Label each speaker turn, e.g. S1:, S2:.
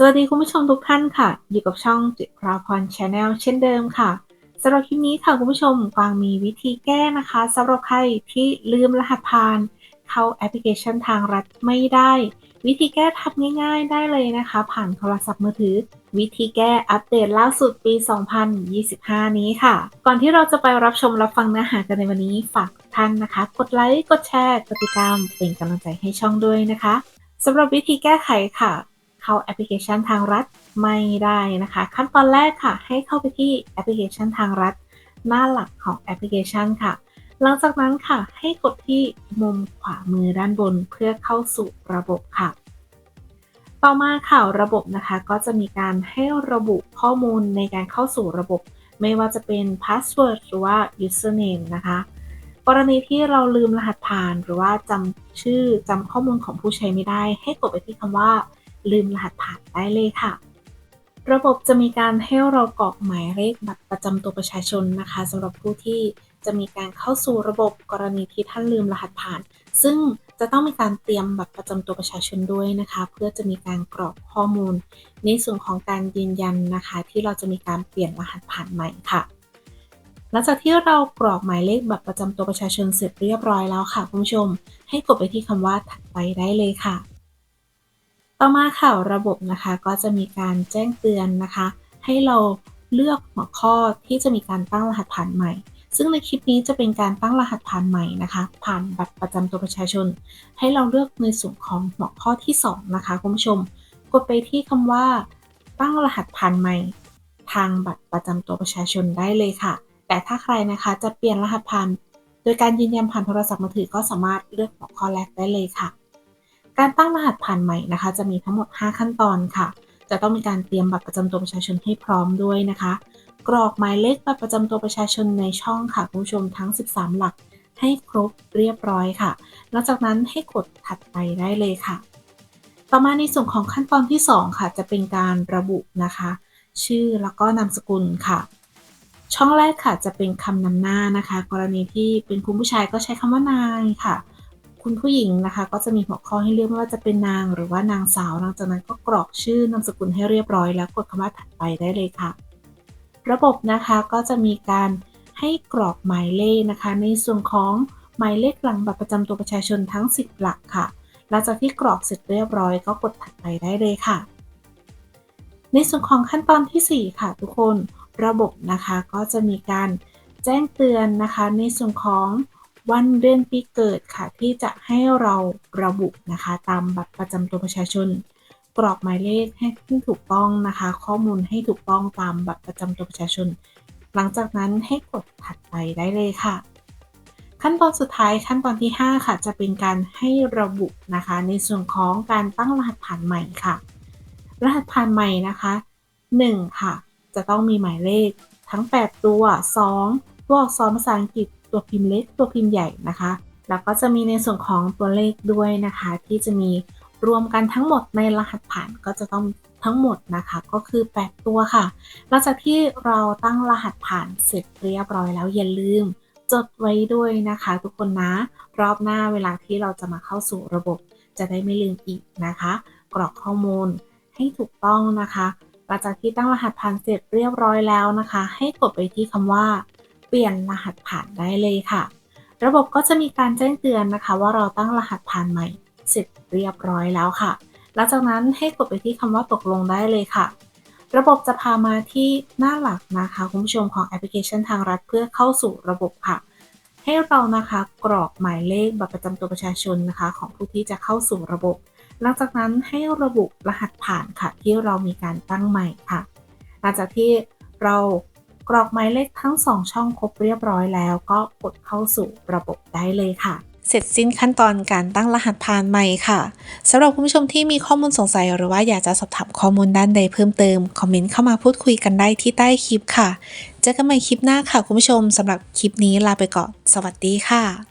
S1: สวัสดีคุณผู้ชมทุกท่านค่ะ อยู่กับช่องจิตราพรชาแนลเช่นเดิมค่ะสำหรับคลิปนี้ค่ะคุณผู้ชมกวางมีวิธีแก้นะคะสำหรับใครที่ลืมรหัสผ่าน เข้าแอปพลิเคชันทางรัฐไม่ได้ วิธีแก้ทำง่ายๆ ได้เลยนะคะ ผ่านโทรศัพท์มือถือ วิธีแก้อัปเดตล่าสุดปี 2025 นี้ค่ะ ก่อนที่เราจะไปรับชมรับฟังเนื้อหากันในวันนี้ฝากทุกท่านนะคะ กดไลค์กดแชร์กดติดตามเป็นกำลังใจให้ช่องด้วยนะคะสำหรับวิธีแก้ไขค่ะ เข้าแอปพลิเคชันทางรัฐไม่ได้นะคะ ขั้นตอนแรกค่ะ ให้เข้าไปที่แอปพลิเคชันทางรัฐ หน้าหลักของแอปพลิเคชันค่ะ หลังจากนั้นค่ะ ให้กดที่มุมขวามือด้านบนเพื่อเข้าสู่ระบบค่ะต่อมาค่ะระบบนะคะก็จะมีการให้ระบุข้อมูลในการเข้าสู่ระบบ ไม่ว่าจะเป็น password หรือว่า username นะคะ กรณีที่เราลืมรหัสผ่านหรือว่าจำชื่อจำข้อมูลของผู้ใช้ไม่ได้ ให้กดไปที่คำว่า ลืมรหัสผ่านได้เลยค่ะ ระบบจะมีการให้เรากรอกหมายเลขบัตรประจำตัวประชาชนนะคะสำหรับผู้ที่จะมีการเข้าสู่ระบบกรณีที่ท่านลืมรหัสผ่าน ซึ่งจะต้องมีการเตรียมบัตรประจำตัวประชาชนด้วยนะคะ เพื่อจะมีการกรอกข้อมูล ในส่วนของการยืนยันนะคะ ที่เราจะมีการเปลี่ยนรหัสผ่านใหม่ค่ะ หลังจากที่เรากรอกหมายเลขบัตรประจำตัวประชาชนเสร็จเรียบร้อยแล้วค่ะคุณผู้ชม ให้กดไปที่คำว่าถัดไปได้เลยค่ะ ต่อมาค่ะระบบนะคะก็จะมีการแจ้งเตือนนะคะ ให้เราเลือกหัวข้อที่จะมีการตั้งรหัสผ่านใหม่ ซึ่งในคลิปนี้จะเป็นการตั้งรหัสผ่านใหม่นะคะ ผ่านบัตรประจำตัวประชาชน ให้เราเลือกในส่วนของหัวข้อที่ 2 นะคะคุณผู้ชม กดไปที่คำว่า ตั้งรหัสผ่านใหม่ ทางบัตรประจำตัวประชาชนได้เลยค่ะ แต่ถ้าใครนะคะจะเปลี่ยนรหัสผ่าน โดยการยืนยันผ่านโทรศัพท์มือถือก็สามารถเลือกหัวข้อแรกได้เลยค่ะ การตั้งรหัสผ่านใหม่นะคะ จะมีทั้งหมด 5 ขั้นตอนค่ะ จะต้องมีการเตรียมบัตรประจำตัวประชาชนให้พร้อมด้วยนะคะ กรอกหมายเลขบัตรประจำตัวประชาชนในช่องค่ะคุณผู้ชมทั้ง 13 หลักให้ครบเรียบร้อยค่ะ หลังจากนั้นให้กดถัดไปได้เลยค่ะ ต่อมาในส่วนของขั้นตอนที่ 2 ค่ะ จะเป็นการระบุนะคะ ชื่อแล้วก็นามสกุลค่ะ ช่องแรกค่ะจะเป็นคำนำหน้านะคะ กรณีที่เป็นคุณผู้ชายก็ใช้คำว่านายค่ะ คุณผู้หญิงนะคะ ก็จะมีหัวข้อให้เลือกไม่ว่าจะเป็นนางหรือว่านางสาวหลังจากนั้นก็กรอกชื่อนามสกุลให้เรียบร้อย แล้วกดคำว่าถัดไปได้เลยค่ะ ระบบนะคะก็จะมีการให้กรอกหมายเลขนะคะ ในส่วนของหมายเลขหลังบัตรประจำตัวประชาชนทั้ง 10 หลักค่ะ หลังจากที่กรอกเสร็จเรียบร้อย ก็กดถัดไปได้เลยค่ะ ในส่วนของขั้นตอนทีสี่4 ค่ะทุกคน ระบบนะคะก็จะมีการแจ้งเตือนนะคะ ในส่วนของ วันเดือนปีเกิดค่ะ ที่จะให้เราระบุนะคะ ตามบัตรประจำตัวประชาชน กรอกหมายเลขให้ถูกต้องนะคะ ข้อมูลให้ถูกต้องตามบัตรประจำตัวประชาชน หลังจากนั้นให้กดถัดไปได้เลยค่ะ ขั้นตอนสุดท้ายขั้นตอนที่ 5 ค่ะ จะเป็นการให้ระบุนะคะ ในส่วนของการตั้งรหัสผ่านใหม่ค่ะ รหัสผ่านใหม่นะคะ 1 ค่ะ จะต้องมีหมายเลขทั้ง 8 ตัว 2 ตัวอักษรภาษาอังกฤษ ตัวพิมพ์เล็กตัวพิมพ์ใหญ่นะคะ แล้วก็จะมีในส่วนของตัวเลขด้วยนะคะ ที่จะมีรวมกันทั้งหมดในรหัสผ่านก็จะต้องทั้งหมดนะคะก็คือ 8 ตัวค่ะ หลังจากที่เราตั้งรหัสผ่านเสร็จเรียบร้อยแล้วอย่าลืม จดไว้ด้วยนะคะ ทุกคนนะ รอบหน้าเวลาที่เราจะมาเข้าสู่ระบบ จะได้ไม่ลืมอีกนะคะ กรอกข้อมูลให้ถูกต้องนะคะหลังจากที่ตั้งรหัสผ่านเสร็จเรียบร้อยแล้วนะคะ ให้กดไปที่คำว่า เปลี่ยนรหัสผ่านได้เลยค่ะ ระบบก็จะมีการแจ้งเตือนนะคะ ว่าเราตั้งรหัสผ่านใหม่เสร็จเรียบร้อยแล้วค่ะ หลังจากนั้นให้กดไปที่คำว่าตกลงได้เลยค่ะ ระบบจะพามาที่หน้าหลักนะคะคุณผู้ชมของแอปพลิเคชันทางรัฐเพื่อเข้าสู่ระบบค่ะ ให้เรานะคะกรอกหมายเลขบัตรประจำตัวประชาชนนะคะ ของผู้ที่จะเข้าสู่ระบบ หลังจากนั้นให้ระบุรหัสผ่านค่ะ ที่เรามีการตั้งใหม่ค่ะ หลังจากที่เรา กรอกหมายเลขทั้ง 2 ช่องครบเรียบร้อยแล้ว ก็กดเข้าสู่ระบบได้เลยค่ะเสร็จสิ้นขั้นตอนการตั้งรหัสผ่านใหม่ค่ะสำหรับคุณผู้ชมที่มีข้อมูลสงสัย หรือว่าอยากจะสอบถามข้อมูลด้านใดเพิ่มเติม คอมเมนต์เข้ามาพูดคุยกันได้ที่ใต้คลิปค่ะ เจอกันใหม่คลิปหน้าค่ะคุณผู้ชมสำหรับคลิปนี้ลาไปก่อน สวัสดีค่ะ